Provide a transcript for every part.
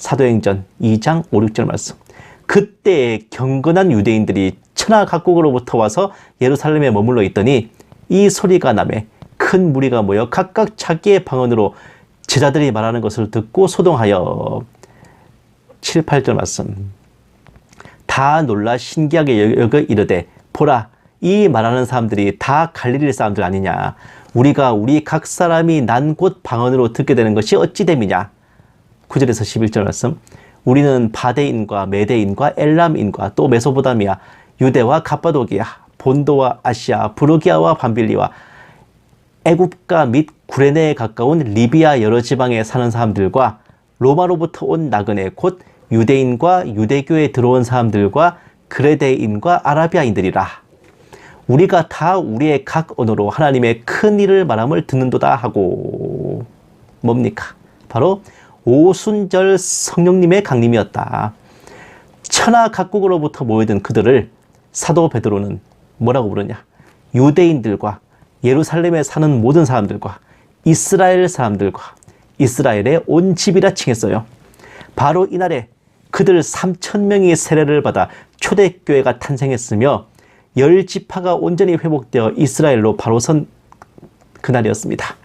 사도행전 2장 5, 6절 말씀. 그때 경건한 유대인들이 천하 각국으로부터 와서 예루살렘에 머물러 있더니 이 소리가 남에 큰 무리가 모여 각각 자기의 방언으로 제자들이 말하는 것을 듣고 소동하여 7, 8절 말씀. 다 놀라 신기하게 여겨 이르되 보라 이 말하는 사람들이 다 갈릴리 사람들 아니냐 우리가 우리 각 사람이 난 곳 방언으로 듣게 되는 것이 어찌 됨이냐 9절에서 11절 말씀 우리는 바데인과 메데인과 엘람인과 또 메소보다미아 유대와 갑바도기아 본도와 아시아 부르기아와 반빌리와 애굽과 및 구레네에 가까운 리비아 여러 지방에 사는 사람들과 로마로부터 온 나그네 곧 유대인과 유대교에 들어온 사람들과 그레데인과 아라비아인들이라. 우리가 다 우리의 각 언어로 하나님의 큰 일을 말함을 듣는도다 하고 뭡니까? 바로 오순절 성령님의 강림이었다. 천하 각국으로부터 모여든 그들을 사도 베드로는 뭐라고 부르냐? 유대인들과 예루살렘에 사는 모든 사람들과 이스라엘 사람들과 이스라엘의 온 집이라 칭했어요. 바로 이날에 그들 3천 명이 세례를 받아 초대교회가 탄생했으며 열 지파가 온전히 회복되어 이스라엘로 바로 선 그날이었습니다.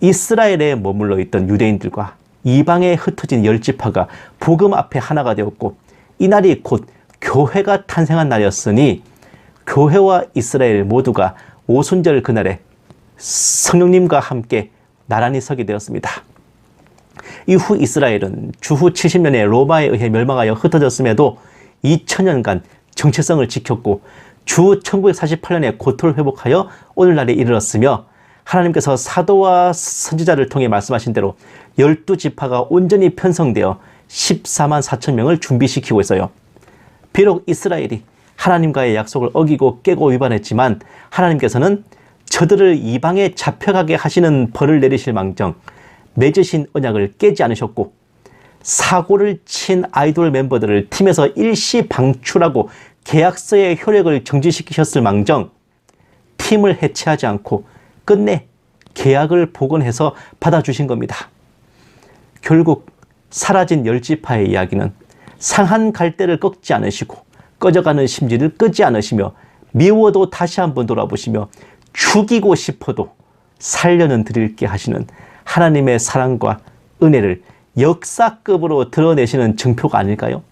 이스라엘에 머물러 있던 유대인들과 이방에 흩어진 열 지파가 복음 앞에 하나가 되었고 이날이 곧 교회가 탄생한 날이었으니 교회와 이스라엘 모두가 오순절 그날에 성령님과 함께 나란히 서게 되었습니다. 이후 이스라엘은 주후 70년에 로마에 의해 멸망하여 흩어졌음에도 2000년간 정체성을 지켰고 주 1948년에 고토를 회복하여 오늘날에 이르렀으며 하나님께서 사도와 선지자를 통해 말씀하신 대로 12지파가 온전히 편성되어 14만 4천 명을 준비시키고 있어요. 비록 이스라엘이 하나님과의 약속을 어기고 깨고 위반했지만 하나님께서는 저들을 이방에 잡혀가게 하시는 벌을 내리실 망정 맺으신 언약을 깨지 않으셨고 사고를 친 아이돌 멤버들을 팀에서 일시 방출하고 계약서의 효력을 정지시키셨을 망정 팀을 해체하지 않고 끝내 계약을 복원해서 받아주신 겁니다. 결국 사라진 열지파의 이야기는 상한 갈대를 꺾지 않으시고 꺼져가는 심지를 끄지 않으시며 미워도 다시 한번 돌아보시며 죽이고 싶어도 살려는 드릴게 하시는 하나님의 사랑과 은혜를 역사급으로 드러내시는 증표가 아닐까요?